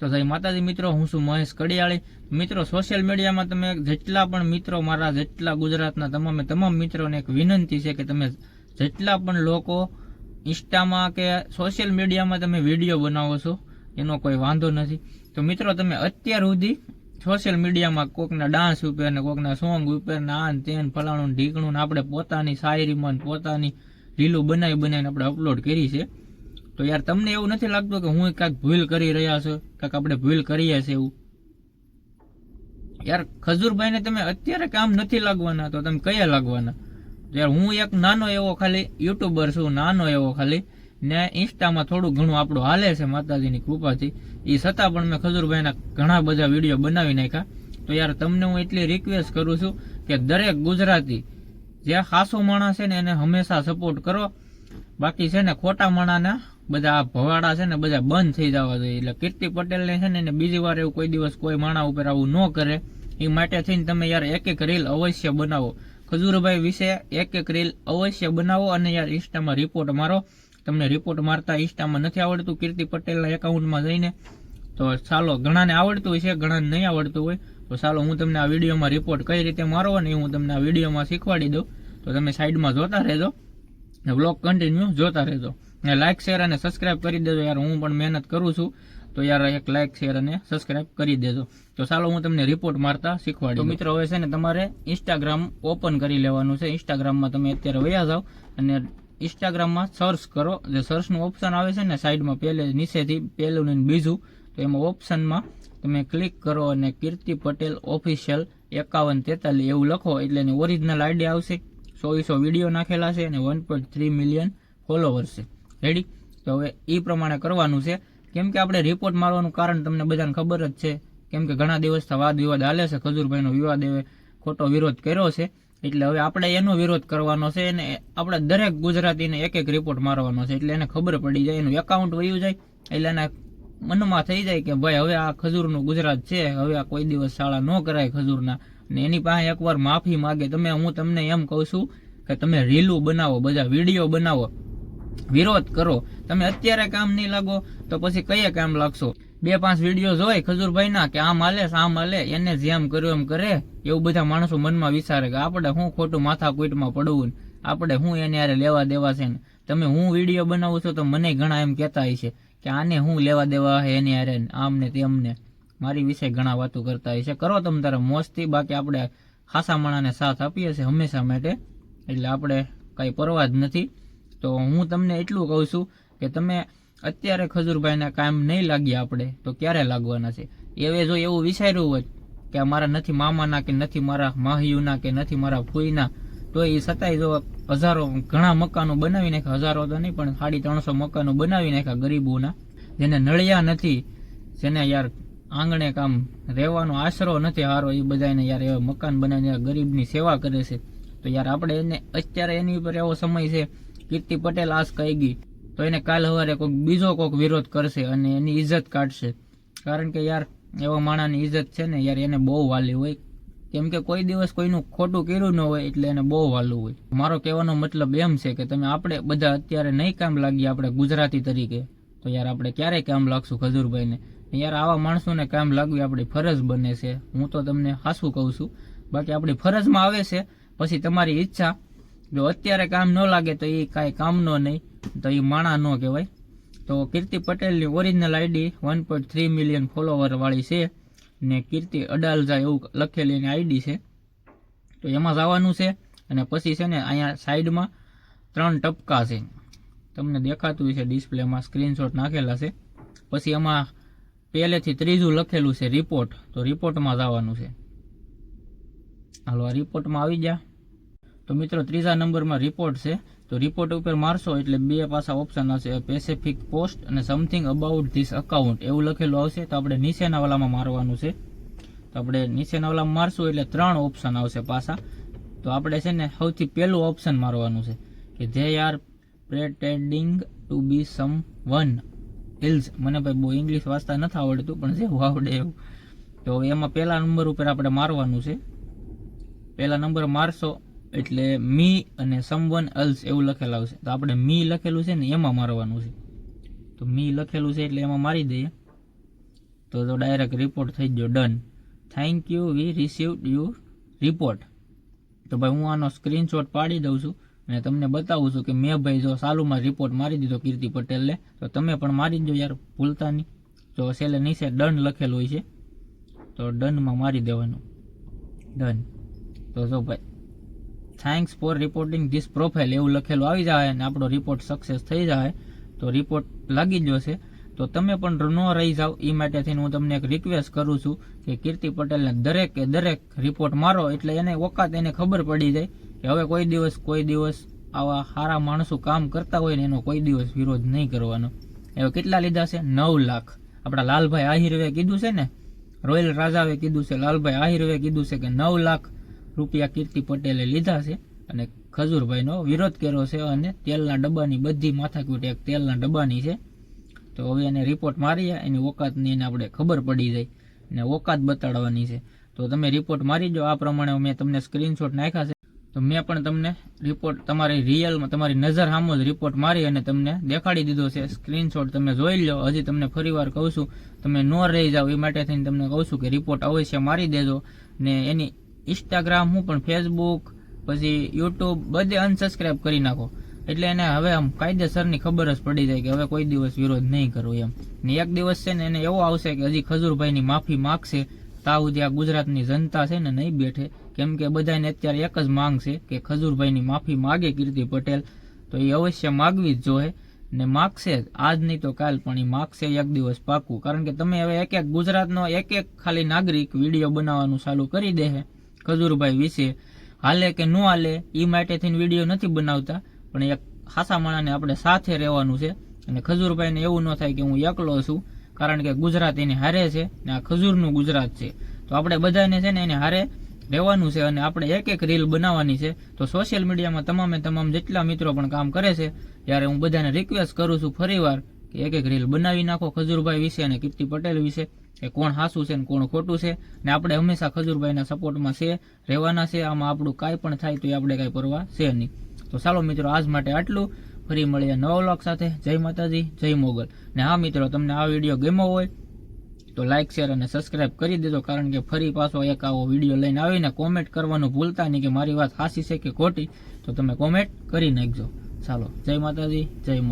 તો જય માતાજી મિત્રો, હું છું મહેશ કડિયાળી. મિત્રો સોશિયલ મીડિયામાં તમે જેટલા પણ મિત્રો મારા, જેટલા ગુજરાતના તમામે તમામ મિત્રોને એક વિનંતી છે કે તમે જેટલા પણ લોકો ઇન્સ્ટામાં કે સોશિયલ મીડિયામાં તમે વીડિયો બનાવો છો, એનો કોઈ વાંધો નથી. તો મિત્રો, તમે અત્યાર સુધી સોશિયલ મીડિયામાં કોકના ડાન્સ ઉપર ને કોકના સોંગ ઉપર ને આન તેન ફલાણું ઢીકણું ને આપણે પોતાની શાયરીમાં પોતાની રીલું બનાવી બનાવીને આપણે અપલોડ કરી છે. તો યાર તમને એવું નથી લાગતું કે હું કાંઈક ભૂલ કરી રહ્યા છો? કાંઈક આપણે ભૂલ કરીએ છીએ એવું? યાર, ખજૂરભાઈને તમે અત્યારે કામ નથી લાગવાના, તો તમે કયા લાગવાના? યાર, હું એક નાનો એવો ખાલી યુટ્યુબર છું, નાનો એવો ખાલી. ને ઇન્સ્ટામાં થોડું ઘણું આપણું હાલે છે માતાજીની કૃપાથી. એ છતાં પણ મેં ખજૂરભાઈના ઘણા બધા વીડિયો બનાવી નાખ્યા. તો યાર, તમને હું એટલી રિક્વેસ્ટ કરું છું કે દરેક ગુજરાતી જે ખાસો માણસ છે ને એને હંમેશા સપોર્ટ કરો. બાકી છે ને ખોટા માણાના બધા ભવાડા છે ને બધા બંધ થઈ જવા જોઈએ. એટલે કીર્તિ પટેલને છે ને બીજી વાર એવું કોઈ દિવસ કોઈ માણા ઉપર આવું ન કરે. એ માટે થઈને તમે યાર એક એક રીલ અવશ્ય બનાવો. ખજૂરભાઈ વિશે એક એક રીલ અવશ્ય બનાવો અને યાર ઇન્સ્ટામાં રિપોર્ટ મારો. તમને રિપોર્ટ મારતા ઇન્સ્ટામાં નથી આવડતું કીર્તિ પટેલના એકાઉન્ટમાં જઈને. તો ચાલો, ઘણાને આવડતું હોય છે, ઘણાને નહીં આવડતું હોય. તો ચાલો, હું તમને આ વિડીયોમાં રિપોર્ટ કઈ રીતે મારવો ને હું તમને આ વિડીયોમાં શીખવાડી દઉં. તો તમે સાઈડમાં જોતા રહેજો. ને બ્લોગ કન્ટિન્યુ જોતા રહેજો. લાઇક શેર અને સબસ્ક્રાઇબ કરી દેજો યાર. હું પણ મહેનત કરું છું. તો યાર એક લાઇક શેર અને સબસ્ક્રાઇબ કરી દેજો. તો ચાલો હું તમને રિપોર્ટ મારતા શીખવાડી તો મિત્રો હવે છે ને તમારે ઇન્સ્ટાગ્રામ ઓપન કરી લેવાનું છે. ઇન્સ્ટાગ્રામમાં તમે અત્યારે વયા જાઓ અને ઇન્સ્ટાગ્રામમાં સર્ચ કરો. જે સર્ચનું ઓપ્શન આવે છે ને સાઈડમાં પહેલે નીચેથી પહેલું ને બીજું તો એમાં ઓપ્શનમાં તમે ક્લિક કરો અને કીર્તિ પટેલ ઓફિશિયલ એકાવન તેતાલીસ એવું લખો. એટલે એની ઓરિજિનલ આઈડી આવશે. ચોવીસો વીડિયો નાખેલા છે અને one point three million followers છે. રેડી તો હવે એ પ્રમાણે કરવાનું છે. કેમ કે આપણે રિપોર્ટ મારવાનું કારણ તમને બધાને ખબર જ છે. કેમ કે ઘણા દિવસથી વાદ વિવાદ હાલે છે. ખજૂરભાઈનો વિવાદ એવે ખોટો વિરોધ કર્યો છે. એટલે હવે આપણે એનો વિરોધ કરવાનો છે અને આપણે દરેક ગુજરાતીને એક એક રિપોર્ટ મારવાનો છે. એટલે એને ખબર પડી જાય, એનું એકાઉન્ટ વયું જાય. એટલે એના મનમાં થઈ જાય કે ભાઈ, હવે આ ખજૂરનું ગુજરાત છે. હવે આ કોઈ દિવસ શાળા ન કરાય ખજૂરના. ને એની પાસે એકવાર માફી માગે. તમે, હું તમને એમ કહું છું કે તમે રીલું બનાવો, બધા વીડિયો બનાવો. વિરોધ કરો. તમે અત્યારે કામ નહીં લાગો તો પછી કયે કામ લાગશો? બે પાંચ વીડિયો હોય ખજૂરભાઈના કે આમ હાલે આમ હાલે. એને જેમ કર્યું એમ કરે. એવું બધા માણસો મનમાં વિચારે કે આપણે હું ખોટું માથા કૂટમાં પડવું આપણે હું એને યારે લેવા દેવા છે ને? તમે હું વીડિયો બનાવું છું તો મને ઘણા એમ કહેતા છે કે આને હું લેવા દેવા હે એની યારે આમ ને તેમને મારી વિશે ઘણા વાતો કરતા છે. કરો તમે તારા મોજથી બાકી આપણે ખાસા માણાને સાથ આપીએ છીએ હંમેશા માટે. એટલે આપણે કાંઈ પરવા જ નથી. તો હું તમને એટલું કહું છું કે તમે અત્યારે ખજૂરભાઈના કામ નહીં લાગીએ આપણે, તો ક્યારે લાગવાના છે? એવે જો એવું વિચાર્યું હોત કે મારા નથી મામાના કે નથી મારા માહિયુના કે નથી મારા ફૂઈના, તો એ છતાંય જો હજારો ઘણા મકાનો બનાવી નાખ્યા, હજારો તો નહીં, પણ સાડી ત્રણસો મકાનો બનાવી નાખ્યા ગરીબોના, જેને નળિયા નથી, જેને યાર આંગણે કામ રહેવાનો આશરો નથી હારો, એ બધાને યાર એવા મકાન બનાવીને ગરીબની સેવા કરે છે. તો યાર આપણે એને, અત્યારે એની ઉપર એવો સમય છે કીર્તિ પટેલ આશ કહી ગઈ. તો એને કાલ સવારે કોઈક બીજો કોઈક વિરોધ કરશે અને એની ઇજ્જત કાઢશે. કારણ કે યાર, એવા માણાની ઇજ્જત છે ને, યાર એને બહુ વાલી હોય. કેમ કે કોઈ દિવસ કોઈનું ખોટું કર્યું ન હોય એટલે એને બહુ વાલું હોય. મારો કહેવાનો મતલબ એમ છે કે તમે આપણે બધા અત્યારે નહીં કામ લાગીએ આપણે ગુજરાતી તરીકે, તો યાર આપણે ક્યારે કામ લાગશું ખજૂરભાઈને? યાર આવા માણસોને કામ લાગવી આપણી ફરજ બને છે. હું તો તમને હાસું કહું છું. બાકી આપણી ફરજમાં આવે છે. પછી તમારી ઈચ્છા જો અત્યારે કામ ન લાગે તો એ કાંઈ કામનો નહીં. તો એ માણા ન કહેવાય. તો કીર્તિ પટેલની original ID one point three million ફોલોવરવાળી છે ને કીર્તિ અડાલજા એવું લખેલી એની આઈડી છે. તો એમાં જવાનું છે અને પછી છે ને અહીંયા સાઈડમાં ત્રણ ટપકા છે. તમને દેખાતું છે ડિસ્પ્લેમાં સ્ક્રીનશોટ નાખેલા છે. પછી એમાં પહેલેથી ત્રીજું લખેલું છે રિપોર્ટ તો રિપોર્ટમાં જવાનું છે. હાલો, આ રિપોર્ટમાં આવી ગયા. તો મિત્રો, ત્રીજા નંબરમાં રિપોર્ટ છે. તો રિપોર્ટ ઉપર મારશો એટલે બે પાછા ઓપ્શન આવશે પેસિફિક પોસ્ટ અને સમથિંગ અબાઉટ ધીસ અકાઉન્ટ એવું લખેલું આવશે. તો આપણે નીચેના વાલામાં મારવાનું છે. તો આપણે નીચેના વાલામાં મારશું એટલે ત્રણ ઓપ્શન આવશે પાછા. તો આપણે છે ને સૌથી પહેલું ઓપ્શન મારવાનું છે કે જે are pretending to be someone else મને ભાઈ બહુ ઇંગ્લિશ વાંચતા નથી આવડતું, પણ જે આવડે એવું. તો એમાં પહેલા નંબર ઉપર આપણે મારવાનું છે. પહેલા નંબર મારશો. એટલે મી અને સમવન અલ્સ એવું લખેલું આવશે તો આપણે મી લખેલું છે ને એમાં મારવાનું છે. તો મી લખેલું છે એટલે એમાં મારી દઈએ. તો તો ડાયરેક્ટ રિપોર્ટ થઈ ગયો done thank you we received you report તો ભાઈ હું આનો સ્ક્રીનશોટ પાડી દઉં છું અને તમને બતાવું છું કે મેં ભાઈ જો સાલુમાં રિપોર્ટ મારી દીધો કીર્તિ પટેલને તો તમે પણ મારી દો યાર, ભૂલતા નહીં. તો છેલ્લે નીચે ડન લખેલું હોય છે. તો ડનમાં મારી દેવાનું. ડન તો જો ભાઈ thanks for reporting this profile એવું લખેલું આવી જાય અને આપણો રિપોર્ટ સક્સેસ થઈ જાય, તો રિપોર્ટ લાગી જશે. તો તમે પણ ન રહી જાઓ. એ માટે થઈને હું તમને એક રિક્વેસ્ટ કરું છું કે કીર્તિ પટેલને દરેક દરેક રિપોર્ટ મારો, એટલે એને ઓકાત એને ખબર પડી જાય કે હવે કોઈ દિવસ કોઈ દિવસ આવા સારા માણસો કામ કરતા હોય ને એનો કોઈ દિવસ વિરોધ નહીં કરવાનો. એવા કેટલા લીધા છે? નવ લાખ. આપણા લાલભાઈ આહિરવે કીધું છે ને? રોયલ રાજાવે કીધું છે, લાલભાઈ આહિરવે કીધું છે કે નવ લાખ રૂપિયા કીર્તિ પટેલે લીધા છે અને ખજૂરભાઈનો વિરોધ કર્યો છે અને તેલના ડબ્બાની બધી માથાકૂટ એક તેલના ડબ્બાની છે. તો હવે એને રિપોર્ટ મારીએ, એની ઓકાતની એને આપણે ખબર પડી જાય અને ઓકાત બતાડવાની છે. તો તમે રિપોર્ટ મારી દો, આ પ્રમાણે મેં તમને સ્ક્રીનશોટ નાખ્યા છે. તો મેં પણ તમને રિપોર્ટ તમારી રિયલમાં તમારી નજર સામો જ રિપોર્ટ મારી અને તમને દેખાડી દીધો છે. સ્ક્રીનશોટ તમે જોઈ લો, હજી તમને ફરીવાર કહું છું, તમે ન રહી જાઓ એ માટે થઈને તમને કહું છું કે રિપોર્ટ અવશ્ય મારી દેજો ને એની ઇન્સ્ટાગ્રામ હું પણ ફેસબુક પછી યુટ્યુબ બધે અનસબસ્ક્રાઇબ કરી નાખો. એટલે એને હવે આમ કાયદેસરની ખબર જ પડી જાય કે હવે કોઈ દિવસ વિરોધ નહીં કરવો એમ. ને એક દિવસ છે ને એને એવો આવશે કે હજી ખજૂરભાઈની માફી માગશે તાવ ત્યાં ગુજરાતની જનતા છે ને નહીં બેઠે. કેમ કે બધાને અત્યારે એક જ માંગ છે કે ખજૂરભાઈની માફી માગે કીર્તિ પટેલ. તો એ અવશ્ય માગવી જ જોઈએ. ને માગશે આજ નહીં તો કાલ પણ એ માગશે એક દિવસ પાકું. કારણ કે તમે હવે એક એક ગુજરાતનો એક એક ખાલી નાગરિક વીડિયો બનાવવાનું ચાલુ કરી દે છે ખજૂરભાઈ વિશે. હાલે કે ન હાલે એ માટે થઈને વીડિયો નથી બનાવતા, પણ એક ખાસા માણાને આપણે સાથે રહેવાનું છે. અને ખજૂરભાઈને એવું ન થાય કે હું એકલો છું, કારણ કે ગુજરાત એની હારે છે ને આ ખજૂરનું ગુજરાત છે. તો આપણે બધાને છે ને એને હારે રહેવાનું છે અને આપણે એક એક રીલ બનાવવાની છે. તો સોશિયલ મીડિયામાં તમામે તમામ જેટલા મિત્રો પણ કામ કરે છે, ત્યારે હું બધાને રિક્વેસ્ટ કરું છું ફરીવાર કે એક એક રીલ બનાવી નાખો ખજૂરભાઈ વિશે અને કીર્તિ પટેલ વિશે. કે કોણ હાસું છે ને કોણ ખોટું છે ને આપણે હંમેશા ખજૂરભાઈના સપોર્ટમાં છે, રહેવાના છે, આમાં આપણું કાંઈ પણ થાય તો એ આપણે કાંઈ પરવા છે નહીં. તો ચાલો મિત્રો, આજ માટે આટલું. ફરી મળીએ નવા વ્લોગ સાથે. જય માતાજી, જય મોગલ. ને હા મિત્રો, તમને આ વીડિયો ગમ્યો હોય તો લાઇક શેર અને સબસ્ક્રાઇબ કરી દેજો, કારણ કે ફરી પાછો એક આવો વીડિયો લઈને આવીને કોમેન્ટ કરવાનું ભૂલતા નહીં કે મારી વાત હાસી છે કે ખોટી, તો તમે કોમેન્ટ કરી નાખજો. ચાલો, જય માતાજી, જય મોગલ.